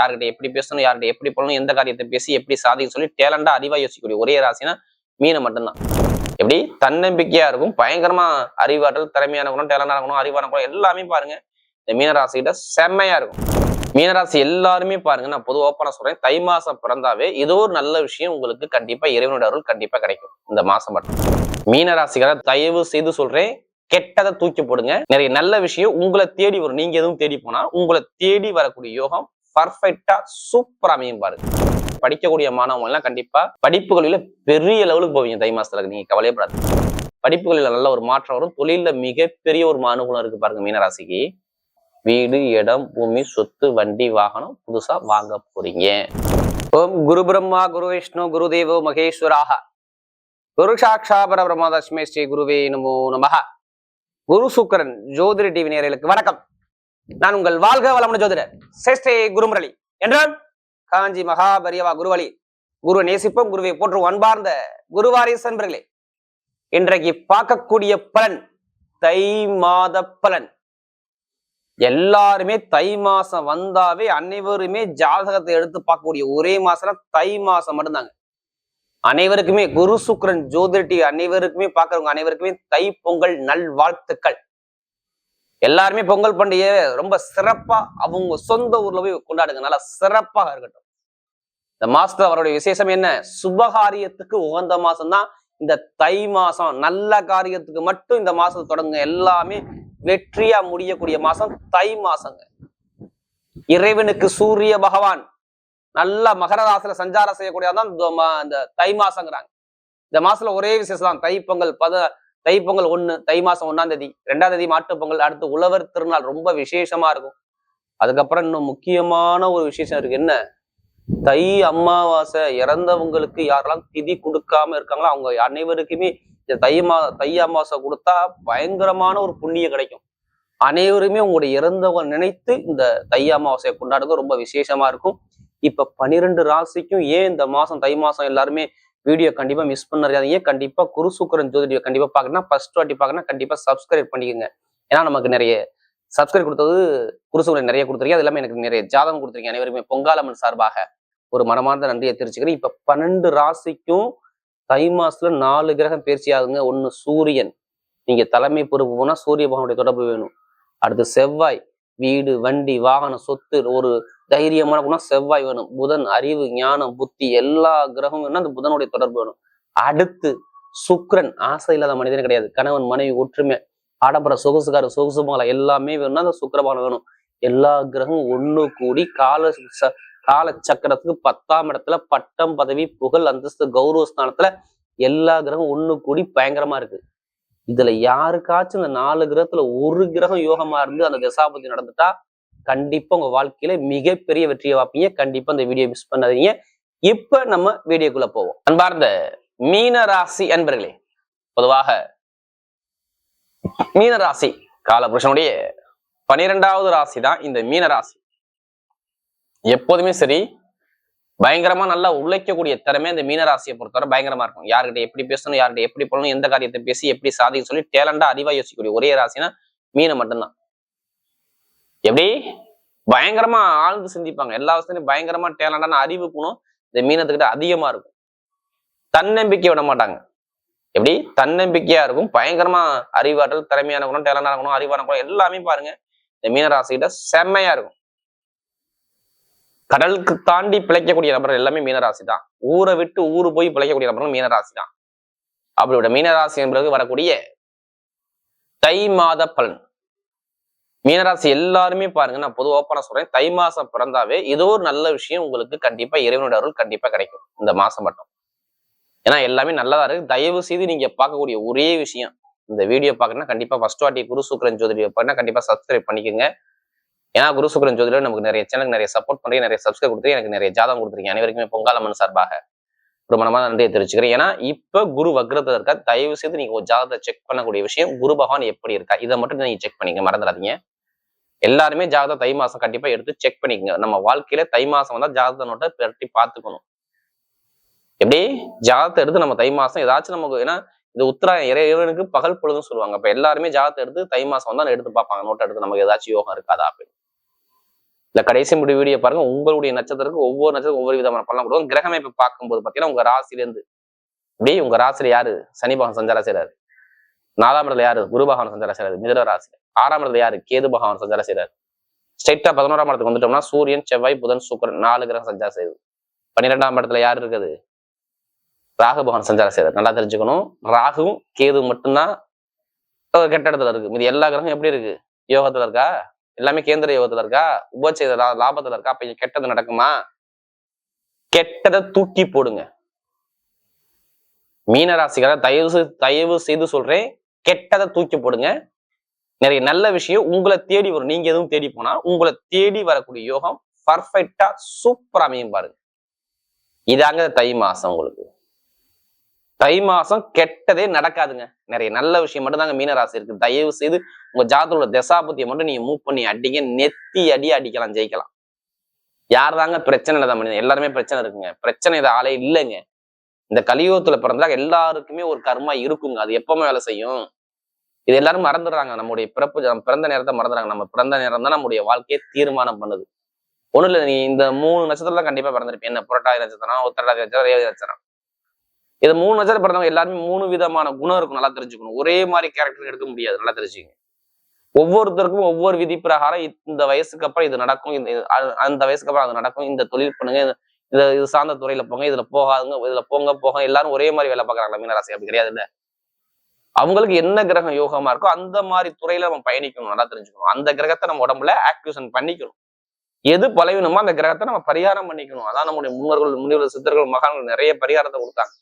யார்கிட்ட எப்படி பேசணும் யார்கிட்ட எப்படி பண்ணணும் எந்த காரியத்தை பேசி எப்படி சாதிக்க சொல்லி டேலண்டா அறிவா யோசிக்கக்கூடிய ஒரே ராசினா மீனை மட்டும்தான். எப்படி? தன்னம்பிக்கையா இருக்கும் பயங்கரமா அறிவாற்றல் திறமையான குணம் டேலண்டான குணம் அறிவான குணம் எல்லாமே பாருங்க. இந்த மீனராசிகிட்ட செம்மையா இருக்கும். மீனராசி எல்லாருமே பாருங்க நான் பொது ஓப்பனா சொல்றேன். தை மாசம் பிறந்தாவே ஏதோ ஒரு நல்ல விஷயம் உங்களுக்கு கண்டிப்பா இறைவனோட அருள் கண்டிப்பா கிடைக்கும். இந்த மாசம் மட்டும். மீனராசிகளை தயவு செய்து சொல்றேன் கெட்டதை தூக்கி போடுங்க. நிறைய நல்ல விஷயம் உங்களை தேடி வரும். நீங்க எதுவும் தேடி போனா உங்களை தேடி வரக்கூடிய யோகம் பர்ஃபெக்டா சூப்பரா அமையும் பாருங்க படிக்கக்கூடிய மாணவங்க எல்லாம் கண்டிப்பா படிப்புகளில பெரிய லெவலுக்கு போவீங்க தை மாசத்துல. நீங்க கவலையப்படாது. படிப்புகளில நல்ல ஒரு மாற்றம் வரும். தொழில மிகப்பெரிய ஒரு அனுகூலம் இருக்கு பாருங்க மீனராசிக்கு. வீடு இடம் பூமி சொத்து வண்டி வாகனம் புதுசா வாங்க போறீங்க. ஓம் குரு பிரம்மா குரு விஷ்ணு குரு தேவோ மகேஸ்வராக. குரு சாட்சா பரபிரம்மா தஸ்மே ஸ்ரீ குருவே நமோ நமக குரு சுக்கரன் ஜோதிட டிவி நேரலுக்கு வணக்கம். நான் உங்கள் வாழ்க வளமுன ஜோதிடர். சேஷ்டே குருமுரளி. என்றான் காஞ்சி மகாபரியவா குருவலி குருவை நேசிப்போம் குருவை போற்று அன்பார்ந்த குருவாரிய சென்பர்களே இன்றைக்கு பார்க்கக்கூடிய பலன் தை மாத பலன். எல்லாருமே தை மாசம் வந்தாவே அனைவருமே ஜாதகத்தை எடுத்து பார்க்கக்கூடிய ஒரே மாசம் தை மாசம் மட்டும்தாங்க. அனைவருக்குமே குரு சுக்ரன் ஜோதிட்டி அனைவருக்குமே பார்க்கறவங்க அனைவருக்குமே தை பொங்கல் நல் வாழ்த்துக்கள் எல்லாருமே பொங்கல் பண்டிகையை ரொம்ப சிறப்பா அவங்க சொந்த ஊர்ல போய் கொண்டாடுங்க. நல்லா சிறப்பாக இருக்கட்டும். இந்த மாசத்துல அவருடைய விசேஷம் என்ன? சுபகாரியத்துக்கு உகந்த மாசம் தான் இந்த தை மாசம் நல்ல காரியத்துக்கு மட்டும் இந்த மாசம் தொடங்குங்க. எல்லாமே வெற்றியா முடியக்கூடிய மாசம் தை மாசங்க. இறைவனுக்கு சூரிய பகவான் நல்ல மகரராசில சஞ்சாரம் செய்யக்கூடியதான் இந்த இந்த தை மாசங்கிறாங்க. இந்த மாசத்துல ஒரே விசேஷம் தான் தை பொங்கல் பத தை பொங்கல் ஒண்ணு தை மாசம் ஒன்றாம் தேதி ரெண்டாம் தேதி மாட்டுப் பொங்கல் அடுத்து உழவர் திருநாள் ரொம்ப விசேஷமா இருக்கும். அதுக்கப்புறம் இன்னும் முக்கியமான ஒரு விசேஷம் இருக்கு. என்ன? தை அமாவாசை இறந்தவங்களுக்கு யாரெல்லாம் திதி கொடுக்காம இருக்காங்களோ அவங்க அனைவருக்குமே இந்த தை மா தை அமாவாசை கொடுத்தா பயங்கரமான ஒரு புண்ணியம் கிடைக்கும். அனைவருமே உங்களுடைய இறந்தவங்க நினைத்து இந்த தை அமாவாசையை கொண்டாடுறது ரொம்ப விசேஷமா இருக்கும். இப்ப பனிரெண்டு ராசிக்கும் ஏன் இந்த மாசம் தை மாசம் எல்லாருமே வீடியோ கண்டிப்பா மிஸ் பண்ணாதீங்க. கண்டிப்பா குரு சுக்கரன் ஜோதிடியோ கண்டிப்பா பார்க்கணும் ஃபர்ஸ்ட் வாட்டி பார்க்கணும் கண்டிப்பா சப்ஸ்கிரைப் பண்ணிக்கோங்க. ஏன்னா நமக்கு நிறைய சப்ஸ்கிரைப் கொடுத்தது குருசுக்கரன் நிறைய கொடுத்துருக்கீங்க அது இல்லாமல் எனக்கு நிறைய ஜாதகம் கொடுத்துருக்கீங்க அனைவருமே. பொங்காலம்மன் சார்பாக ஒரு மனமார்ந்த நன்றியை தெரிவிச்சுக்கிறேன். இப்ப பன்னெண்டு ராசிக்கும் தை மாசத்துல நாலு கிரகம் பயிற்சி ஆகுங்க. ஒன்று சூரியன். நீங்க தலைமை பொறுப்பு போனா சூரிய பகவானுடைய தொடர்பு வேணும். அடுத்து செவ்வாய். வீடு வண்டி வாகனம் சொத்து ஒரு தைரியமான குணம் செவ்வாய் வேணும். புதன் அறிவு ஞானம் புத்தி எல்லா கிரகமும் வேணும் அந்த புதனுடைய தொடர்பு வேணும். அடுத்து சுக்ரன். ஆசை இல்லாத மனிதனே கிடையாது. கணவன் மனைவி ஒற்றுமை ஆடம்பர சொகுசு மாலம் எல்லாமே வேணும்னா அந்த சுக்கிரபானம் வேணும். எல்லா கிரகமும் ஒண்ணு கூடி கால ச- கால சக்கரத்துக்கு பத்தாம் இடத்துல பட்டம் பதவி புகழ் அந்தஸ்து கௌரவ ஸ்தானத்துல எல்லா கிரகமும் ஒண்ணு கூடி பயங்கரமா இருக்கு. இதுல யாருக்காச்சும் இந்த நாலு கிரகத்துல ஒரு கிரகம் யோகமா இருந்து அந்த தசாபதி நடந்துட்டா கண்டிப்பா உங்க வாழ்க்கையில மிகப்பெரிய வெற்றியை வாப்பீங்க கண்டிப்பா இந்த வீடியோ மிஸ் பண்ணாதீங்க. இப்ப நம்ம வீடியோக்குள்ள போவோம். அன்பார்ந்த மீன ராசி அன்பர்களே பொதுவாக மீன ராசி காலபுருஷனுடைய பனிரெண்டாவது ராசி தான் இந்த மீன ராசி எப்போதுமே சரி பயங்கரமா நல்லா உழைக்கக்கூடிய திறமை இந்த மீனராசியை பொறுத்தவரை பயங்கரமா இருக்கும். யார்கிட்ட எப்படி பேசணும் யார்கிட்ட எப்படி போகணும் எந்த காரியத்தை பேசி எப்படி சாதிக்க சொல்லி டேலண்டா அறிவா யோசிக்கக்கூடிய ஒரே ராசினா மீனை மட்டும்தான். எப்படி? பயங்கரமா ஆழ்ந்து சிந்திப்பாங்க. எல்லா வசதியும் பயங்கரமா டேலண்டான அறிவு குணம் இந்த மீனத்துக்கிட்ட அதிகமா இருக்கும். தன்னம்பிக்கை விட மாட்டாங்க. எப்படி? தன்னம்பிக்கையா இருக்கும். பயங்கரமா அறிவாற்றல் திறமையான குணம் டேலண்டான குணம் அறிவான குணம் எல்லாமே பாருங்க. இந்த மீனராசிக்கிட்ட செம்மையா இருக்கும். கடலுக்கு தாண்டி பிழைக்கக்கூடிய நபர்கள் எல்லாமே மீனராசி தான். ஊரை விட்டு ஊரு போய் பிழைக்கக்கூடிய நபர்கள் மீனராசி தான். அப்படியோட மீனராசி என்பது வரக்கூடிய தை மாத பலன். மீனராசி எல்லாருமே பாருங்க நான் பொது ஓப்பனா சொல்றேன். தை மாசம் பிறந்தாவே ஏதோ ஒரு நல்ல விஷயம் உங்களுக்கு கண்டிப்பா இறைவனோட அருள் கண்டிப்பா கிடைக்கும். இந்த மாசம் மட்டும். ஏன்னா எல்லாமே நல்லதா இருக்கு. தயவு செய்து நீங்க பார்க்கக்கூடிய ஒரே விஷயம். இந்த வீடியோ பார்க்கணும்னா கண்டிப்பா ஃபர்ஸ்ட் வாட்டி குரு சுக்கரன் ஜோதிடியோ பார்த்தா கண்டிப்பா சப்ஸ்கிரைப் பண்ணிக்கோங்க. ஏன்னா குரு சுக்கரன் ஜோதிடர் நமக்கு நிறைய சேனலுக்கு நிறைய சப்போர்ட் பண்ணி நிறைய சப்ஸ்கிரைப் கொடுத்து எனக்கு நிறைய ஜாதகம் கொடுத்துருக்கீங்க. அனைவருக்குமே பொங்காலம்மன் சார்பாக ஒரு நன்றியை தெரிவிச்சுக்கிறேன். ஏன்னா இப்ப குரு வக்ரத்தில் இருக்கா தயவு செய்து நீங்க ஒரு ஜாதகத்தை செக் பண்ணக்கூடிய விஷயம் குரு பகவான் எப்படி இருக்கா? இதை மட்டும் நீங்க செக் பண்ணிக்க மறந்துடாதீங்க. எல்லாருமே ஜாதகம் தை மாசம் கண்டிப்பா எடுத்து செக் பண்ணிக்கங்க. நம்ம வாழ்க்கையில தை மாசம் வந்தா ஜாதக நோட்டை பெருட்டி பார்த்துக்கணும். எப்படி? ஜாதத்தை எடுத்து நம்ம தை மாசம் ஏதாச்சும் நமக்கு ஏன்னா இது உத்தராயணம் இறைவனுக்கு பகல் பொழுதுன்னு சொல்லுவாங்க. அப்ப எல்லாருமே ஜாதத்தை எடுத்து தை மாசம் வந்தா எடுத்து பார்ப்பாங்க. நோட்டை எடுத்து நமக்கு ஏதாச்சும் யோகம் இருக்காதா அப்படின்னு. இல்லை கடைசி முடிவு வீடியோ பாருங்க. உங்களுடைய நட்சத்திரத்துக்கு ஒவ்வொரு நட்சத்திரம் ஒவ்வொரு விதமான பலன் கொடுக்கும். கிரகமே இப்போ பார்க்கும்போது பாத்தீங்கன்னா உங்க ராசிலேருந்து இருந்து உங்க ராசியில யாரு? சனி பகவான் சஞ்சாரம் செய்யறாரு நாலாம் இடத்துல யாரு? குரு பகவான் சஞ்சாரம் செய்றாரு. மிதுன ராசியில. ஆறாம் இடத்துல யாரு? கேது பகவான் சஞ்சாரம் செய்யறாரு ஸ்ட்ரைட்டா பதினோராம் இடத்துக்கு வந்துட்டோம்னா சூரியன் செவ்வாய் புதன் சுக்கிரன் நாலு கிரகம் சஞ்சாரம் செய்யுது. பன்னிரெண்டாம் இடத்துல யார் இருக்குது? ராகு பகவான் சஞ்சாரம் செய்யறது நல்லா தெரிஞ்சுக்கணும். ராகுவும் கேது மட்டும்தான் கெட்ட இடத்துல இருக்கு. இது எல்லா கிரகம் எப்படி இருக்கு? யோகத்துல இருக்கா? எல்லாமே கேந்திர யோகத்துல இருக்கா? உபச்சேத லாபத்துல இருக்கா? அப்ப கெட்டது நடக்குமா? கெட்டதை தூக்கி போடுங்க. மீனராசிக்கார தயவு தயவு செய்து சொல்றேன் கெட்டதை தூக்கி போடுங்க. நிறைய நல்ல விஷயம் உங்களை தேடி வரும். நீங்க எதுவும் தேடி போனா உங்களை தேடி வரக்கூடிய யோகம் பர்ஃபெக்டா சூப்பரா அமையும் பாருங்க. இதாங்க தை மாசம் உங்களுக்கு. தை மாசம் கெட்டதே நடக்காதுங்க. நிறைய நல்ல விஷயம் மட்டும் தாங்க மீனராசி இருக்கு. தயவு செய்து உங்க ஜாதகத்தோட தசாபத்தியை மட்டும் நீங்க மூவ் பண்ணி அடிங்க. நெத்தி அடி அடிக்கலாம் ஜெயிக்கலாம். யார் தாங்க பிரச்சனை இல்லாத மனிதன்? எல்லாருமே பிரச்சனை இருக்குங்க. பிரச்சனை இது ஆளே இல்லைங்க. இந்த கலியுகத்துல பிறந்தா எல்லாருக்குமே ஒரு கர்மா இருக்குங்க. அது எப்பவுமே வேலை செய்யும். இது எல்லாரும் மறந்துடுறாங்க. நம்முடைய பிறப்பு நம்ம பிறந்த நேரத்தை மறந்துடுறாங்க. நம்ம பிறந்த நேரம் தான் நம்முடைய வாழ்க்கையை தீர்மானம் பண்ணுது. ஒண்ணும் இல்லை நீ இந்த மூணு நட்சத்திரத்துல கண்டிப்பா பிறந்திருப்பேன் என்ன புரட்டாதி நட்சத்திரம் உத்தரடாதி நட்சத்திரம் ரேவதி நட்சத்திரம். இது மூணு நட்சத்திரம் பிறந்தவங்க எல்லாருமே மூணு விதமான குணம் இருக்கும் நல்லா தெரிஞ்சுக்கணும். ஒரே மாதிரி கேரக்டர் எடுக்க முடியாது நல்லா தெரிஞ்சுக்கங்க. ஒவ்வொருத்தருக்கும் ஒவ்வொரு விதி பிரகாரம் இந்த வயசுக்கு அப்புறம் இது நடக்கும் இந்த அந்த வயசுக்கு அப்புறம் அது நடக்கும். இந்த தொழில் பண்ணுங்க இது- இது சார்ந்த துறையில போங்க இதுல போகாதுங்க இதுல போங்க போக எல்லாரும் ஒரே மாதிரி வேலை பார்க்கறாங்களா மீனராசி அப்படி கிடையாது இல்ல அவங்களுக்கு என்ன கிரகம் யோகமா இருக்கோ அந்த மாதிரி துறையில நம்ம பயணிக்கணும் நல்லா தெரிஞ்சுக்கணும். அந்த கிரகத்தை நம்ம உடம்புல ஆக்டிவேஷன் பண்ணிக்கணும். எது பலவீனமோ அந்த கிரகத்தை நம்ம பரிகாரம் பண்ணிக்கணும். அதான் நம்முடைய முன்னோர்கள் முன்னோர்கள் சித்தர்கள் மகான்கள் நிறைய பரிகாரத்தை கொடுத்தாங்க.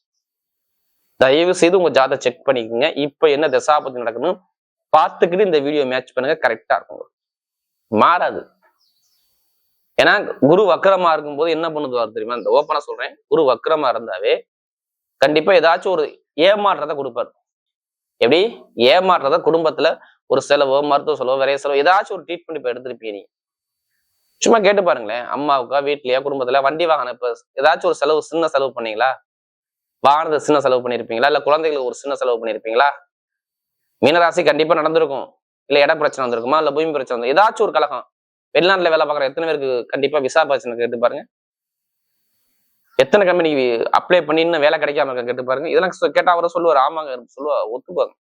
தயவு செய்து உங்க ஜாதை செக் பண்ணிக்கோங்க. இப்ப என்ன தசாபதி நடக்கணும் பார்த்துக்கிட்டு இந்த வீடியோ மேட்ச் பண்ணுங்க. கரெக்டா இருக்கும் மாறாது. ஏன்னா குரு வக்கரமா இருக்கும்போது என்ன பண்ணுது தெரியுமா? இந்த ஓப்பனா சொல்றேன். குரு வக்கரமா இருந்தாவே கண்டிப்பா ஏதாச்சும் ஒரு ஏமாற்றத்தை கொடுப்பாரு. எப்படி? ஏமாற்றத்தை குடும்பத்துல ஒரு செலவோ மருத்துவ செலவோ விரைய செலவோ ஏதாச்சும் ஒரு ட்ரீட்மெண்ட் இப்ப எடுத்திருப்பீங்க சும்மா கேட்டு பாருங்களேன். அம்மாவுக்கா வீட்லயா குடும்பத்துல வண்டி வாகனம் இப்ப ஏதாச்சும் ஒரு செலவு சின்ன செலவு பண்ணீங்களா? வாகனத்தை சின்ன செலவு பண்ணிருப்பீங்களா? இல்லை குழந்தைகளுக்கு ஒரு சின்ன செலவு பண்ணிருப்பீங்களா? மீனராசி கண்டிப்பா நடந்திருக்கும். இல்ல இட பிரச்சனை வந்திருக்குமா? இல்ல பூமி பிரச்சனை வந்து ஏதாச்சும் ஒரு கழகம். வெளிநாட்டுல வேலை பார்க்குற எத்தனை பேருக்கு கண்டிப்பா விசா பிரச்சனை கேட்டு பாருங்க. எத்தனை கம்பெனி அப்ளை பண்ணி இன்னும் வேலை கிடைக்காம இருக்க? கேட்டு பாருங்க. இதெல்லாம் கேட்டால் கேட்டா அவரை சொல்லுவார். ஆமாங்க. சொல்லுவா ஒத்துப்பாங்க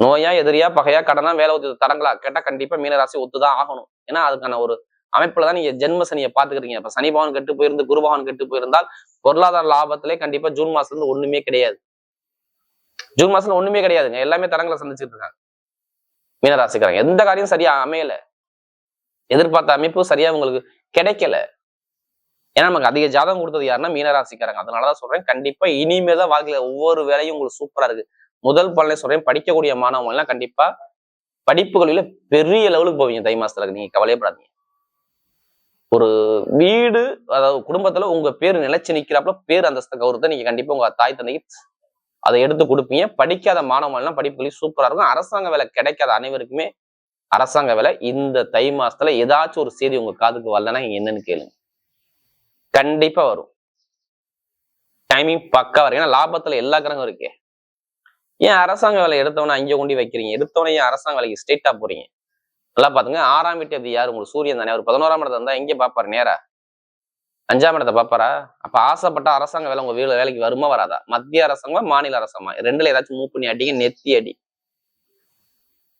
நோயா எதிரியா பகையா கடனா வேலை ஒத்து தரங்களா கேட்டா கண்டிப்பா மீனராசி ஒத்துதான் ஆகணும். ஏன்னா அதுக்கான ஒரு அமைப்புல தான் நீங்க ஜென்ம சனியை பாத்துக்கிறீங்க இப்ப சனி பவன் கெட்டு போயிருந்து குருபவன் கெட்டு போயிருந்தால் பொருளாதார லாபத்திலே கண்டிப்பா ஜூன் மாசத்துல இருந்து ஒண்ணுமே கிடையாது. ஜூன் மாசத்துல ஒண்ணுமே கிடையாதுங்க. எல்லாமே தரங்களை சந்திச்சுட்டு இருக்காங்க. மீனராசிக்காரங்க. எந்த காரியம் சரியா அமையல? எதிர்பார்த்த அமைப்பு சரியா உங்களுக்கு கிடைக்கல. ஏன்னா நமக்கு அதிக ஜாதகம் கொடுத்தது யாருன்னா மீனராசிக்காரங்க. அதனாலதான் சொல்றேன். கண்டிப்பா இனிமே தான் வாழ்க்கையில ஒவ்வொரு வேலையும் உங்களுக்கு சூப்பரா இருக்கு. முதல் பலனை சொல்றேன். படிக்கக்கூடிய மாணவங்க எல்லாம் கண்டிப்பா படிப்புகளில பெரிய லெவலுக்கு போவீங்க. தை மாசத்துல நீங்க கவலையப்படாதீங்க. ஒரு வீடு அதாவது குடும்பத்துல உங்க பேர் நிலைச்சு நிக்கிறாப்புல பேர் அந்தஸ்த கௌரவத்தை நீங்க கண்டிப்பா உங்க தாய் தந்தைக்கு அதை எடுத்து கொடுப்பீங்க. படிக்காத மாணவர்கள் எல்லாம் சூப்பரா இருக்கும். அரசாங்க வேலை கிடைக்காத அனைவருக்குமே அரசாங்க வேலை. இந்த தை மாசத்துல ஏதாச்சும் ஒரு செய்தி உங்க காதுக்கு வரலன்னா நீங்க என்னன்னு கேளுங்க. கண்டிப்பா வரும். டைமிங் பக்கா வரும். ஏன்னா லாபத்துல எல்லா கிரகம் இருக்கே. ஏன் அரசாங்க வேலை எடுத்தவனே அங்கே கொண்டு வைக்கிறீங்க? எடுத்தவனே ஏன் அரசாங்க வேலைக்கு ஸ்ட்ரெயிட்டா போறீங்க? நல்லா பாத்துங்க. ஆறாம் வீட்டு அது யார்? உங்களுக்கு சூரியன் தானே. அவர் பதினோராம் இடத்துல இருந்தா எங்கே பாப்பாரு? நேரா. அஞ்சாம் இடத்தை பாப்பாரா? அப்ப ஆசைப்பட்ட அரசாங்க வேலை உங்க வீடு வேலைக்கு வருமா வராதா? மத்திய அரசாங்கமா மாநில அரசாங்கமா? ரெண்டுல ஏதாச்சும் மூவ் பண்ணி அடிங்க நெத்தி அடி.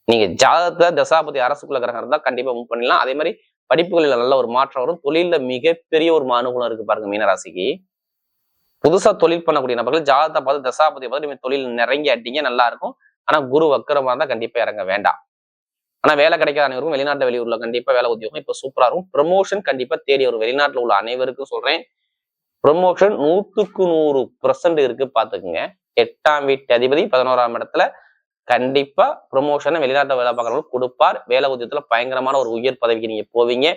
நீங்க ஜாதகத்தை தசாபதி அரசுக்குள்ள கிரகம் இருந்தா கண்டிப்பா மூவ் பண்ணிடலாம். அதே மாதிரி படிப்புகளில் நல்ல ஒரு மாற்றம் வரும். தொழில்ல மிகப்பெரிய ஒரு அனுகூலம் இருக்கு பாருங்க மீனராசிக்கு. புதுசா தொழில் பண்ணக்கூடிய நபர்கள் ஜாதகத்தை பார்த்து தசாபதி பார்த்து நீங்க தொழில் நிறங்கி அடிங்க நல்லா இருக்கும். ஆனா குரு வக்கரமா இருந்தா கண்டிப்பா இறங்க வேண்டாம். ஆனா வேலை கிடைக்காத அனைவருக்கும் வெளிநாட்டு வெளியூர்ல கண்டிப்பா வேலை உத்தியோகம். இப்ப சூப்பரா இருக்கும். ப்ரமோஷன் கண்டிப்பா தேடி வரும். வெளிநாட்டுல உள்ள அனைவருக்கும் சொல்றேன். ப்ரமோஷன் நூத்துக்கு நூறு பர்சன்ட் இருக்கு பாத்துக்குங்க. எட்டாம் வீட்டு அதிபதி பதினோராம் இடத்துல கண்டிப்பா ப்ரொமோஷனை வெளிநாட்டு வேலை பார்க்கறவங்களுக்கு கொடுப்பார். வேலை உத்தியத்துல பயங்கரமான ஒரு உயர் பதவிக்கு நீங்க போவீங்க.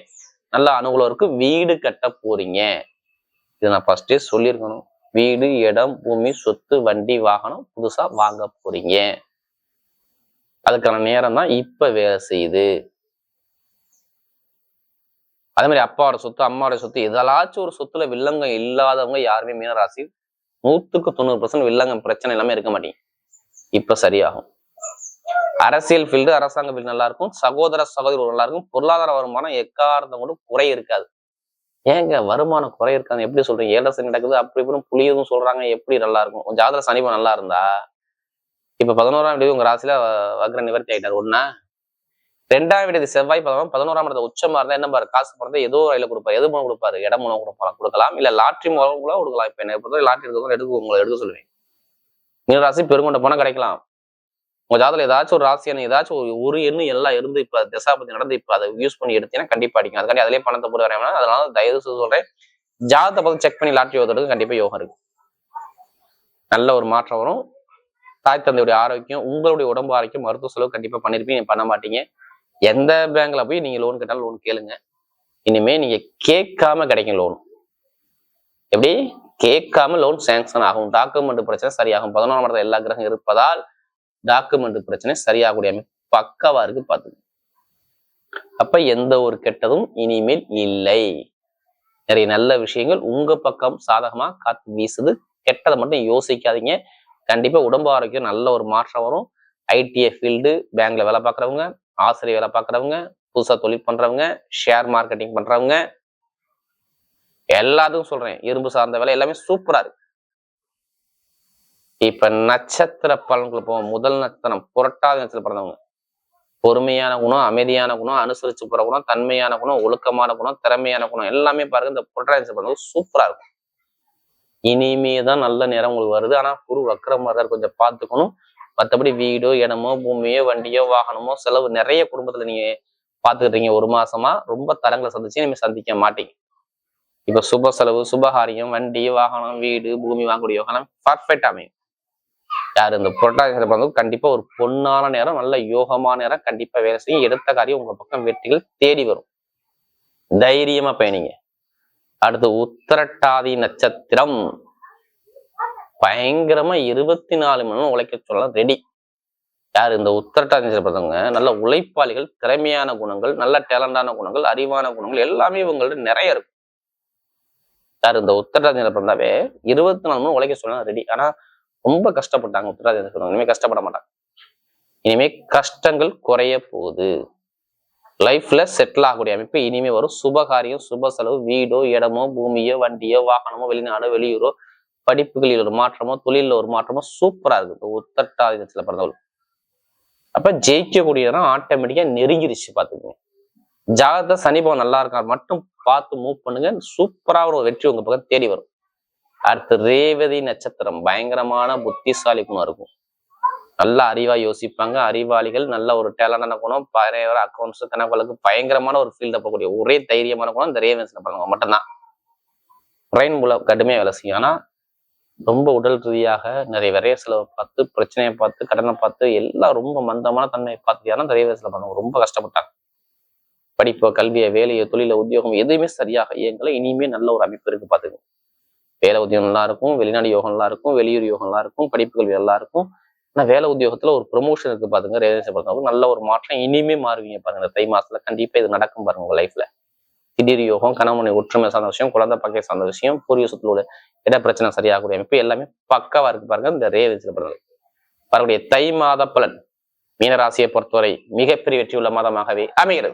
நல்ல அனுகூலம் இருக்கு. வீடு கட்ட போறீங்க. இது நான் ஃபர்ஸ்டே சொல்லியிருக்கணும். வீடு இடம் பூமி சொத்து வண்டி வாகனம் புதுசா வாங்க போறீங்க. அதுக்கான நேரம் தான் இப்ப வேலை செய்யுது. அதே மாதிரி அப்பாவோட சொத்து அம்மாவோட சொத்து எதாச்சும் ஒரு சொத்துல வில்லங்கம் இல்லாதவங்க யாருமே மீனராசி நூத்துக்கு தொண்ணூறு பர்சன்ட் வில்லங்கம் பிரச்சனை எல்லாமே இருக்க மாட்டீங்க இப்ப சரியாகும். அரசியல் ஃபீல்டு அரசாங்க ஃபீல்டு நல்லா இருக்கும் சகோதர சகோதரி நல்லா இருக்கும் பொருளாதார வருமானம் எக்காரணம் கூட குறை இருக்காது. ஏங்க வருமானம் குறை இருக்காது. எப்படி சொல்றீங்க? ஏழரை நடக்குது அப்படி இப்படி புளியதும் சொல்றாங்க. எப்படி நல்லா இருக்கும் ஜாதக சனிபம் நல்லா இருந்தா இப்ப பதினோராம் தேதி உங்க ராசியில் வக்ர நிவர்த்தி ஆகிட்டார் ஒன்றா ரெண்டாம் தேதி செவ்வாய் பதினொன்று பதினோராம் இடத்துல உச்சமாக இருந்தால் என்ன பாரு? காசு பிறந்தா ஏதோ ஒரு வழியில கொடுப்பாரு. எது மூலம் கொடுப்பாரு? இடம் மூலம் கொடுப்பாரு கொடுக்கலாம். இல்ல லாட்ரி மூலம் கூட கொடுக்கலாம். இப்போ என்ன பொறுத்தவரை லாட்ரி எடுக்க எடுக்க உங்களை எடுக்க சொல்லுவேன். மீன ராசி பெருங்கொண்ட பணம் கிடைக்கலாம். உங்க ஜாதகத்தில் ஏதாச்சும் ஒரு ராசியான ஏதாச்சும் ஒரு ஒரு எண்ணு எல்லாம் இருந்து இப்ப தசாபதி நடந்து இப்ப அதை யூஸ் பண்ணி எடுத்தீங்கன்னா கண்டிப்பா அடிக்கும். அதுக்காண்டி அதிலே பணத்தை போட்டு வரையா அதனால தயவு செய்து சொல்றேன். ஜாதகத்தை பார்த்து செக் பண்ணி லாட்ரி ஓதுறதுக்கு கண்டிப்பாக யோகம் இருக்கும் நல்ல ஒரு மாற்றம் வரும். தாய் தந்தையுடைய ஆரோக்கியம் உங்களுடைய உடம்பு ஆரோக்கியம் மருத்துவ செலவு கண்டிப்பாக பண்ணிருப்பீங்க. பண்ண மாட்டீங்க. எந்த பேங்க்ல போய் நீங்க லோன் கேட்டாலும் லோன் கேளுங்க. இனிமே நீங்க கேட்காம கிடைக்கும் லோன் எப்படி? கேட்காம லோன் சேங்ஷன் ஆகும். டாக்குமெண்ட் பிரச்சனை சரியாகும். பதினோராம் இடத்துல எல்லா கிரகம் இருப்பதால் டாக்குமெண்ட் பிரச்சனை சரியாகக்கூடிய அமைப்பு பக்காவா இருக்கு பாத்துங்க அப்ப எந்த ஒரு கெட்டதும் இனிமேல் இல்லை. நிறைய நல்ல விஷயங்கள் உங்க பக்கம் சாதகமா காத்து வீசுது. கெட்டதை மட்டும் யோசிக்காதீங்க. கண்டிப்பா உடம்பு ஆரோக்கியம் நல்ல ஒரு மாற்றம் வரும். ஐடிஐ ஃபீல்டு பேங்க்ல வேலை பார்க்குறவங்க ஆசிரியர் வேலை பார்க்குறவங்க புதுசா தொழில் பண்றவங்க ஷேர் மார்க்கெட்டிங் பண்றவங்க எல்லாத்துக்கும் சொல்றேன். இரும்பு சார்ந்த வேலை எல்லாமே சூப்பரா இருக்கு. இப்ப நட்சத்திர பலன்கள் போவோம். முதல் நட்சத்திரம் புரட்டாத நட்சத்திரம் பிறந்தவங்க. பொறுமையான குணம் அமைதியான குணம் அனுசரிச்சு போற குணம் தன்மையான குணம் ஒழுக்கமான குணம் திறமையான குணம் எல்லாமே பாருங்க இந்த புரட்டாதி நட்சத்திரம் பிறந்தவங்க சூப்பரா இருக்கும். இனிமே தான் நல்ல நேரம் உங்களுக்கு வருது. ஆனால் குரு வக்கரமாக இருக்காரு கொஞ்சம் பார்த்துக்கணும். மற்றபடி வீடோ இடமோ பூமியோ வண்டியோ வாகனமோ செலவு நிறைய குடும்பத்தில் நீங்கள் பார்த்துக்கிட்டீங்க ஒரு மாசமா. ரொம்ப தரங்களை சந்திச்சு நீங்கள் சந்திக்க மாட்டீங்க. இப்போ சுப செலவு சுபகாரியம் வண்டி வாகனம் வீடு பூமி வாங்கக்கூடிய யோகம் பர்ஃபெக்ட் அமையும். யார் இந்த புரட்டாசி பிறந்தவங்க கண்டிப்பாக ஒரு பொன்னான நேரம் நல்ல யோகமான நேரம் கண்டிப்பாக வேலை செய்யும். எடுத்த காரியம் உங்கள் பக்கம் வெற்றிகள் தேடி வரும். தைரியமாக பயணிங்க. அடுத்து உத்திரட்டாதி நட்சத்திரம். பயங்கரமா இருபத்தி நாலு மணி நேரம் உழைக்க சொல்லலாம் ரெடி யார் இந்த உத்திரட்டாதி நட்சத்திரம் நல்ல உழைப்பாளிகள் திறமையான குணங்கள் நல்ல டேலண்டான குணங்கள் அறிவான குணங்கள் எல்லாமே இவங்கள்ட்ட நிறைய இருக்கும். யார் இந்த உத்திரட்டாதி நட்சத்திரம் பிறந்தாவே இருபத்தி நாலு மணி நேரம் உழைக்க சொல்லலாம் ரெடி ஆனா ரொம்ப கஷ்டப்பட்டாங்க உத்திரட்டாதி நட்சத்திரம் இனிமே கஷ்டப்பட மாட்டாங்க இனிமே கஷ்டங்கள் குறைய போகுது. லைஃப்ல செட்டில் ஆகக்கூடிய அமைப்பு இனிமே வரும். சுபகாரியம் சுப செலவு வீடோ இடமோ பூமியோ வண்டியோ வாகனமோ வெளிநாடோ வெளியூரோ படிப்புகளில் ஒரு மாற்றமோ தொழிலில் ஒரு மாற்றமோ சூப்பரா இருக்கு இந்த உத்தட்டாதி பிறந்தவர்கள் அப்ப ஜெயிக்கக்கூடிய இடம் ஆட்டோமேட்டிக்கா நெருங்கிருச்சு பாத்துக்கோங்க ஜாதகத்தை சனிபவன் நல்லா இருக்கா மட்டும் பார்த்து மூவ் பண்ணுங்க. சூப்பரா ஒரு வெற்றி உங்க பக்கம் தேடி வரும். அடுத்து ரேவதி நட்சத்திரம். பயங்கரமான புத்திசாலி குணம் இருக்கும். நல்ல அறிவா யோசிப்பாங்க. அறிவாளிகள் நல்ல ஒரு டேலண்டான குணம் பழைய அக்கௌண்ட்ஸ் கணக்கு பயங்கரமான ஒரு ஃபீல்ட போகக்கூடிய ஒரே தைரியமான குணம் இந்த ரேவன்ஸ்ல பண்ணுவாங்க மட்டும்தான். பிரெயின் மூலம் கடுமையா வேலை செய்யும். ஆனா ரொம்ப உடல் ரீதியாக நிறைய விரைய செலவை பார்த்து பிரச்சனையை பார்த்து கடனை பார்த்து எல்லாம் ரொம்ப மந்தமான தன்மையை பார்த்து ஆனால் இந்த ரேவன்ஸ்ல பண்ணுவாங்க ரொம்ப கஷ்டப்பட்டாங்க. படிப்பு கல்வியை வேலையை தொழில உத்தியோகம் எதுவுமே சரியாக இயங்கலை. இனிமே நல்ல ஒரு அமைப்பு இருக்கு பாத்துக்கோங்க வேலை உத்தியோகம் நல்லா இருக்கும் வெளிநாடு யோகம் நல்லா இருக்கும் வெளியூர் யோகம் நல்லா இருக்கும் படிப்பு கல்வி நல்லா இருக்கும். ஆனா வேலை உத்தியோகத்துல ஒரு ப்ரொமோஷன் இருக்கு பாருங்க ரேவன்ஸ் பொறுத்தவரைக்கும் நல்ல ஒரு மாற்றம் இனிமே மாறுவீங்க பாருங்க இந்த தை மாசத்துல. கண்டிப்பா இது நடக்கும் பாருங்க உங்க லைஃப்ல திடீர் யோகம் கணவனை ஒற்றுமை சார்ந்த விஷயம் குழந்தை பக்கை சார்ந்த விஷயம் பூர்வீக சொத்துல உள்ள இட பிரச்சனை சரியாகக்கூடிய அமைப்பு எல்லாமே பக்காவா இருக்கு பாருங்க இந்த ரேவன்ஸ்ல பிறந்தது வரக்கூடிய தை மாத பலன் மீனராசியை பொறுத்தவரை மிகப்பெரிய வெற்றி உள்ள மாதமாகவே அமைகிறது.